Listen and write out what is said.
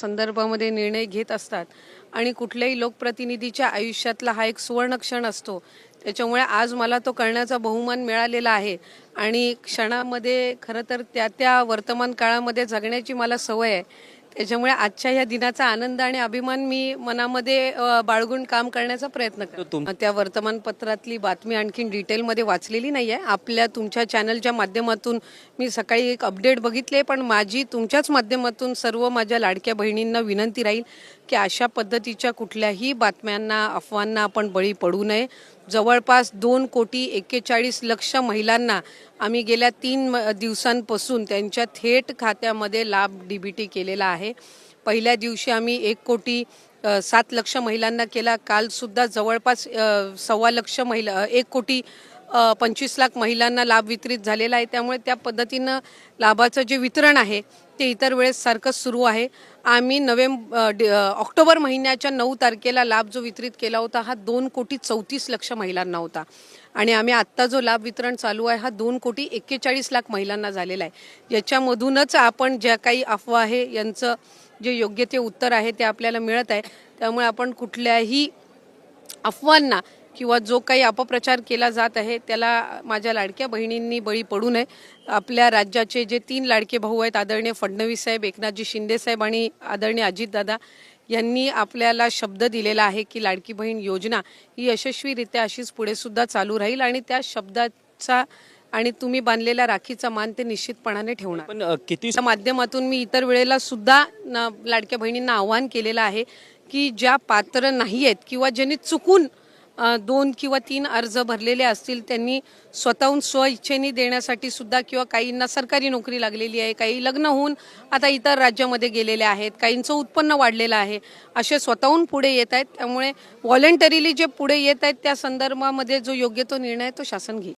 संदर्भामध्ये निर्णय घेत असतात. आणि कुठल्याही लोकप्रतिनिधीच्या आयुष्यातला हा एक सुवर्ण क्षण असतो. त्याच्यामुळे आज मला तो करण्याचा बहुमान मिळालेला आहे. आणि क्षणामध्ये खरं तर त्या त्या वर्तमान काळामध्ये जगण्याची मला सवय आहे. त्याच्यामुळे आजच्या या दिनाचा आनंद आणि अभिमान मी मनामध्ये बाळगून काम करण्याचा प्रयत्न करतो. त्या वर्तमानपत्रातली बातमी आणखीन डिटेलमध्ये वाचलेली नाही आहे आपल्या तुमच्या चॅनलच्या माध्यमातून मी सकाळी एक अपडेट बघितले पण माझी तुमच्याच माध्यमातून सर्व माझ्या लाडक्या बहिणींना विनंती राहील की अशा पद्धतीच्या कुठल्याही बातम्यांना अफवांना आपण बळी पडू नये. जवळपास दोन कोटी एक्केचाळीस लक्ष महिलांना आम्ही गेल्या तीन म- दिवसांपासून त्यांच्या थेट खात्यामध्ये लाभ डीबीटी केलेला आहे. पहिल्या दिवशी आम्ही एक कोटी सात लक्ष महिलांना केला. कालसुद्धा जवळपास सव्वा लक्ष महिला एक कोटी पंचवीस लाख महिलांना लाभ वितरित झालेला आहे. त्यामुळे त्या पद्धतीनं लाभाचं जे वितरण आहे ते इतर वेळेस सारखंच सुरू आहे. आम्ही नोव्हेंबर ऑक्टोबर महिन्याच्या नऊ तारखेला लाभ जो वितरित केला होता हा दोन कोटी चौतीस लक्ष महिलांना होता. आणि आम्ही आत्ता जो लाभ वितरण चालू आहे हा दोन कोटी एक्केचाळीस लाख महिलांना झालेला आहे. याच्यामधूनच आपण ज्या काही अफवा आहे यांचं जे योग्य ते उत्तर आहे ते आपल्याला मिळत आहे. त्यामुळे आपण कुठल्याही अफवांना किंवा जो काही अपप्रचार केला जात आहे त्याला माझ्या लाडक्या बहिणींनी बळी पडू नये. आपल्या राज्याचे जे तीन लाडके भाऊ आहेत आदरणीय फडणवीस साहेब एकनाथजी शिंदे साहेब आणि आदरणीय अजितदादा यांनी आपल्याला शब्द दिलेला आहे की लाडकी बहीण योजना ही यशस्वीरित्या अशीच पुढे सुद्धा चालू राहील आणि त्या शब्दाचा आणि तुम्ही बांधलेल्या राखीचा मान ते निश्चितपणाने ठेवणार. पण किती माध्यमातून मी इतर वेळेला सुद्धा लाडक्या बहिणींना आव्हान केलेलं आहे की ज्या पात्र नाही आहेत किंवा ज्यांनी चुकून दोन किंवा तीन अर्ज भरलेले असतील त्यांनी स्वतःहून स्वइच्छेने देण्यासाठी सुद्धा किंवा काहींना सरकारी नोकरी लागलेली आहे काही लग्न होऊन आता इतर राज्यामध्ये गेलेले आहेत काहींचं उत्पन्न वाढलेलं आहे असे स्वतःहून पुढे येत आहेत. त्यामुळे व्हॉलेंटरीली जे पुढे येत आहेत त्या संदर्भामध्ये जो योग्य तो निर्णय तो शासन घेईल.